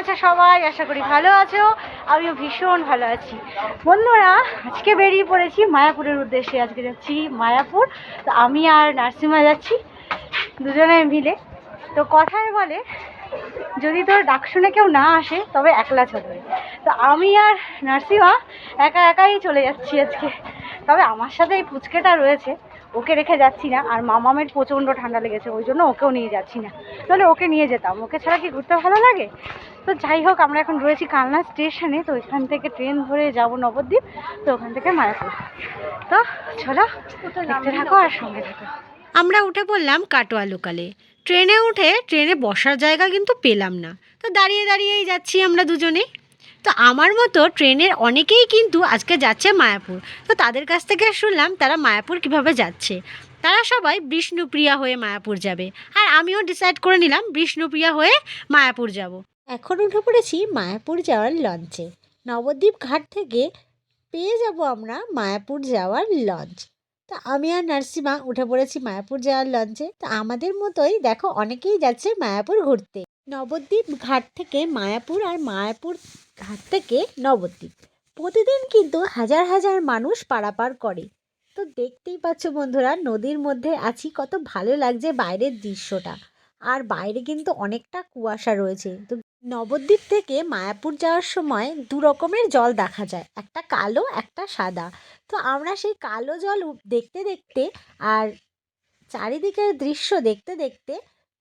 আছো সবাই? আশা করি ভালো আছো। আমিও ভীষণ ভালো আছি। বন্ধুরা, আজকে বেরিয়ে পড়েছি মায়াপুরের উদ্দেশ্যে। আজকে যাচ্ছি মায়াপুর। তো আমি আর নার্সিমা যাচ্ছি, দুজনে মিলে। তো কথায় বলে, যদি তোর ডাক শুনে কেউ না আসে, তবে একলা চলবে। তো আমি আর নার্সিমা একা একাই চলে যাচ্ছি আজকে। তবে আমার সাথে এই পুচকেটা রয়েছে। ওকে রেখে যাচ্ছি না আর মামামের প্রচণ্ড ঠান্ডা লেগেছে ওই জন্য ওকেও নিয়ে যাচ্ছি না। তাহলে ওকে নিয়ে যেতাম ওকে ছাড়া কি ঘুরতে ভালো লাগে? তো যাই হোক আমরা এখন রয়েছি কালনা স্টেশনে তো ওইখান থেকে ট্রেন ধরে যাব নবদ্বীপ তো ওখান থেকে মায়াপুর। তো চলো দেখতে থাকো আর সঙ্গে থাকো। আমরা উঠে পড়লাম কাটোয়া লোকালে। ট্রেনে উঠে ট্রেনে বসার জায়গা কিন্তু পেলাম না। তো দাঁড়িয়ে দাঁড়িয়েই যাচ্ছি আমরা দুজনে। তো আমার মতো ট্রেনের অনেকেই কিন্তু আজকে যাচ্ছে মায়াপুর। তো তাদের কাছ থেকে শুনলাম তারা মায়াপুর কীভাবে যাচ্ছে। তারা সবাই বিষ্ণুপ্রিয়া হয়ে মায়াপুর যাবে। আর আমিও ডিসাইড করে নিলাম বিষ্ণুপ্রিয়া হয়ে মায়াপুর যাব। এখন উঠে পড়েছি মায়াপুর যাওয়ার লঞ্চে। নবদ্বীপ ঘাট থেকে পেয়ে যাব আমরা মায়াপুর যাওয়ার লঞ্চ। তো আমি আর নার্সিমা উঠে পড়েছি মায়াপুর যাওয়ার লঞ্চে। তো আমাদের মতোই দেখো অনেকেই যাচ্ছে মায়াপুর ঘুরতে। নবদ্বীপ ঘাট থেকে মায়াপুর আর মায়াপুর ঘাট থেকে নবদ্বীপ। প্রতিদিন কিন্তু হাজার হাজার মানুষ পারাপার করে। তো দেখতেই পাচ্ছ বন্ধুরা, নদীর মধ্যে আছি, কত ভালো লাগছে বাইরের দৃশ্যটা। আর বাইরে কিন্তু অনেকটা কুয়াশা রয়েছে। তো নবদ্বীপ থেকে মায়াপুর যাওয়ার সময় দু রকমের জল দেখা যায়, একটা কালো, একটা সাদা। তো আমরা সেই কালো জল দেখতে দেখতে আর চারিদিকের দৃশ্য দেখতে দেখতে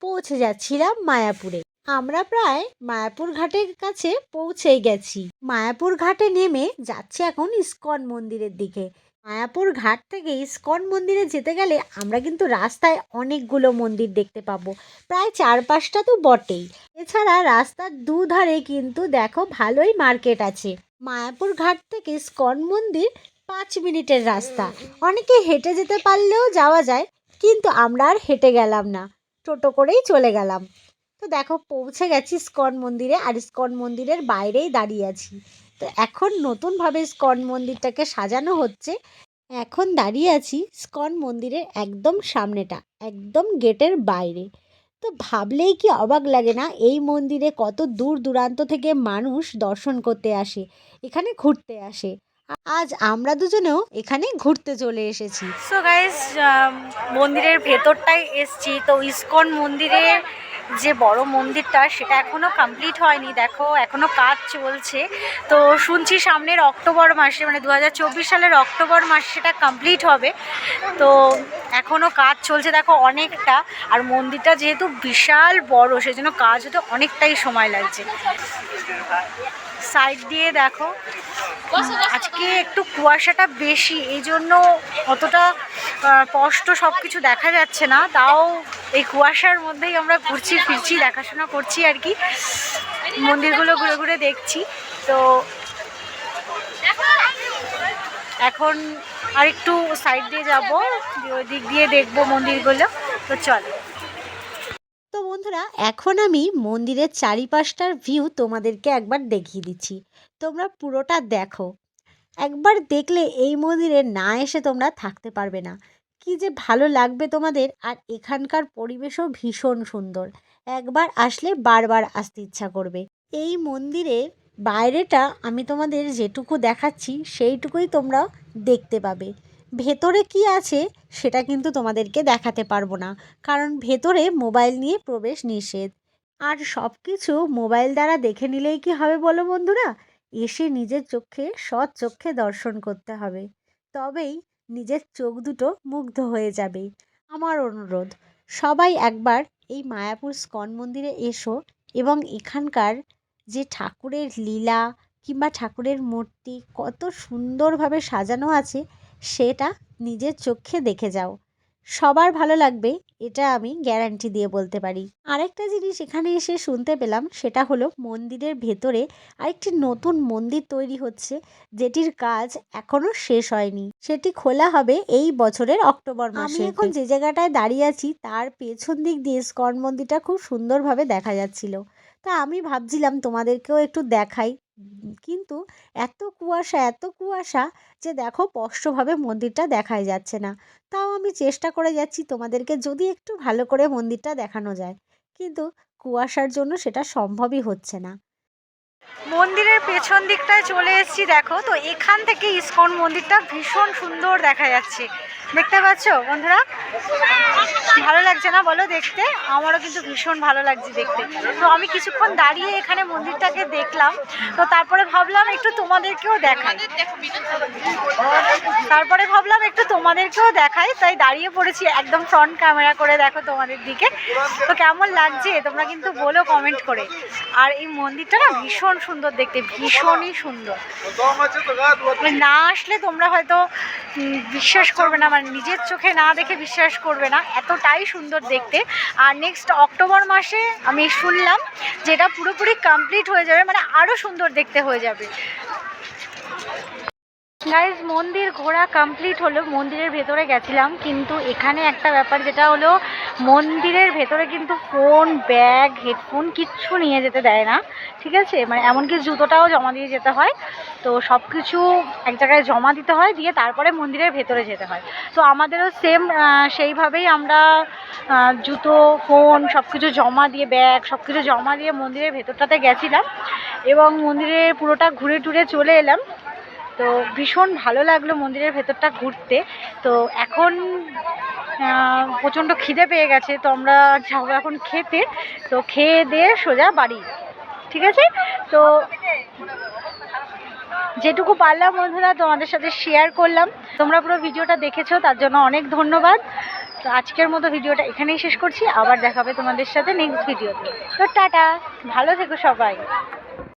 পৌঁছে যাচ্ছিলাম মায়াপুরে। আমরা প্রায় মায়াপুর ঘাটের কাছে পৌঁছেই গেছি। মায়াপুর ঘাটে নেমে যাচ্ছে এখন ইস্কন মন্দিরের দিকে। মায়াপুর ঘাট থেকে ইস্কন মন্দিরে যেতে গেলে আমরা কিন্তু রাস্তায় অনেকগুলো মন্দির দেখতে পাবো। প্রায় চার পাঁচটা তো বটেই। এছাড়া রাস্তার দুধারে কিন্তু দেখো ভালোই মার্কেট আছে। মায়াপুর ঘাট থেকে ইস্কন মন্দির পাঁচ মিনিটের রাস্তা। অনেকে হেঁটে যেতে পারলেও যাওয়া যায়, কিন্তু আমরা আর হেঁটে গেলাম না। টোটো করেই চলে গেলাম। তো দেখো পৌঁছে গেছি স্কন মন্দিরে আর স্কন মন্দিরের বাইরেই দাঁড়িয়ে আছি। তো এখন নতুনভাবে স্কন মন্দিরটাকে সাজানো হচ্ছে। এখন দাঁড়িয়ে আছি স্কন মন্দিরের একদম সামনেটা, একদম গেটের বাইরে। তো ভাবলেই কি অবাক লাগে না, এই মন্দিরে কত দূর দূরান্ত থেকে মানুষ দর্শন করতে আসে, এখানে ঘুরতে আসে। আজ আমরা দুজনেও এখানে ঘুরতে চলে এসেছি। সো গাইজ মন্দিরের ভেতরটাই এসছি। তো ইসকন মন্দিরের যে বড় মন্দিরটা সেটা এখনও কমপ্লিট হয়নি। দেখো এখনও কাজ চলছে। তো শুনছি সামনের অক্টোবর মাসে মানে দু হাজার চব্বিশ সালের অক্টোবর মাসে সেটা কমপ্লিট হবে। তো এখনও কাজ চলছে। দেখো, অনেকটা। আর মন্দিরটা যেহেতু বিশাল বড়, সেজন্য কাজ হতে অনেকটাই সময় লাগছে। সাইড দিয়ে দেখো। আজকে একটু কুয়াশাটা বেশি এই জন্য অতটা স্পষ্ট সব কিছু দেখা যাচ্ছে না। তাও এই কুয়াশার মধ্যেই আমরা ঘুরছি ফিরছি দেখাশোনা করছি আর কি। মন্দিরগুলো ঘুরে ঘুরে দেখছি। তো এখন আর একটু সাইড দিয়ে যাব ওই দিক দিয়ে দেখব মন্দিরগুলো। তো চল। তো বন্ধুরা, এখন আমি মন্দিরের চারিপাশটার ভিউ তোমাদেরকে একবার দেখিয়ে দিচ্ছি। তোমরা পুরোটা দেখো। একবার দেখলে এই মন্দিরে না এসে তোমরা থাকতে পারবে না। কি যে ভালো লাগবে তোমাদের, আর এখানকার পরিবেশও ভীষণ সুন্দর। একবার আসলে বারবার আসতে ইচ্ছা করবে। এই মন্দিরের বাইরেটা আমি তোমাদের যেটুকু দেখাচ্ছি, সেইটুকুই তোমরা দেখতে পাবে। ভেতরে কি আছে সেটা কিন্তু তোমাদেরকে দেখাতে পারব না। কারণ ভেতরে মোবাইল নিয়ে প্রবেশ নিষেধ। আর সব কিছু মোবাইল দ্বারা দেখে নিলেই কি হবে বলো বন্ধুরা? এসে নিজের চোখে, সৎ চোখে দর্শন করতে হবে। তবেই নিজের চোখ দুটো মুগ্ধ হয়ে যাবে। আমার অনুরোধ, সবাই একবার এই মায়াপুর স্কন মন্দিরে এসো এবং এখানকার যে ঠাকুরের লীলা কিংবা ঠাকুরের মূর্তি কত সুন্দরভাবে সাজানো আছে সেটা নিজের চোখে দেখে যাও। সবার ভালো লাগবে এটা আমি গ্যারান্টি দিয়ে বলতে পারি। আরেকটা জিনিস এখানে এসে শুনতে পেলাম সেটা হলো মন্দিরের ভেতরে আরেকটি নতুন মন্দির তৈরি হচ্ছে যেটির কাজ এখনও শেষ হয়নি। সেটি খোলা হবে এই বছরের অক্টোবর মাসে। আমি এখন যে জায়গাটায় দাঁড়িয়ে আছি তার পেছন দিক দিয়ে স্কন মন্দিরটা খুব সুন্দরভাবে দেখা যাচ্ছিল। তা আমি ভাবছিলাম তোমাদেরকেও একটু দেখাই। কিন্তু এত কুয়াশা এত কুয়াশা যে দেখো স্পষ্টভাবে মন্দিরটা দেখাই যাচ্ছে না। তাও আমি চেষ্টা করে যাচ্ছি তোমাদেরকে যদি একটু ভালো করে মন্দিরটা দেখানো যায়। কিন্তু কুয়াশার জন্য সেটা সম্ভবই হচ্ছে না। মন্দিরের পেছন দিকটায় চলে এসেছি দেখো, তো এখান থেকে ইসকন মন্দিরটা ভীষণ সুন্দর দেখা যাচ্ছে। দেখতে পাচ্ছ বন্ধুরা? ভালো লাগছে না বলো দেখতে? আমারও কিন্তু ভীষণ ভালো লাগছে দেখতে। তো আমি কিছুক্ষণ দাঁড়িয়ে এখানে মন্দিরটাকে দেখলাম। তো তারপরে ভাবলাম একটু তোমাদেরকেও দেখাই। তারপরে ভাবলাম একটু তোমাদেরকেও দেখাই। তাই দাঁড়িয়ে পড়েছি একদম ফ্রন্ট ক্যামেরা করে দেখো তোমাদের দিকে। তো কেমন লাগছে? তোমরা কিন্তু বলো কমেন্ট করে। আর এই মন্দিরটা না ভীষণ সুন্দর দেখতে, ভীষণই সুন্দর। না আসলে তোমরা হয়তো বিশ্বাস করবে না মানে নিজের চোখে না দেখে বিশ্বাস করবে না। এতটাই সুন্দর দেখতে। আর নেক্সট অক্টোবর মাসে আমি শুনলাম যেটা পুরোপুরি কমপ্লিট হয়ে যাবে মানে আরও সুন্দর দেখতে হয়ে যাবে। গাইজ মন্দির ঘোরা কমপ্লিট হলো, মন্দিরের ভেতরে গেছিলাম, কিন্তু এখানে একটা ব্যাপার যেটা হলো, মন্দিরের ভেতরে কিন্তু ফোন ব্যাগ হেডফোন কিচ্ছু নিয়ে যেতে দেয় না, ঠিক আছে? মানে এমনকি জুতোটাও জমা দিয়ে যেতে হয়, তো সব কিছু এক জায়গায় জমা দিতে হয়, দিয়ে তারপরে মন্দিরের ভেতরে যেতে হয়। তো আমাদেরও সেম সেইভাবেই আমরা জুতো ফোন সব কিছু জমা দিয়ে ব্যাগ সব কিছু জমা দিয়ে মন্দিরের ভেতরটাতে গেছিলাম, এবং মন্দিরে পুরোটা ঘুরে টুরে চলে এলাম। তো ভীষণ ভালো লাগল মন্দিরের ভেতরটা ঘুরতে। তো এখন প্রচণ্ড খিদে পেয়ে গেছে, তো আমরা যাব এখন খেতে। তো খেয়ে দিয়ে সোজা বাড়ি। ঠিক আছে? তো যেটুকু পারলাম বন্ধুরা, তোমাদের সাথে শেয়ার করলাম। তোমরা পুরো ভিডিওটা দেখেছ, তার জন্য অনেক ধন্যবাদ। তো আজকের মতো ভিডিওটা এখানেই শেষ করছি। আবার দেখাবে তোমাদের সাথে নেক্সট ভিডিওতে তো টাটা, ভালো থেকো সবাই।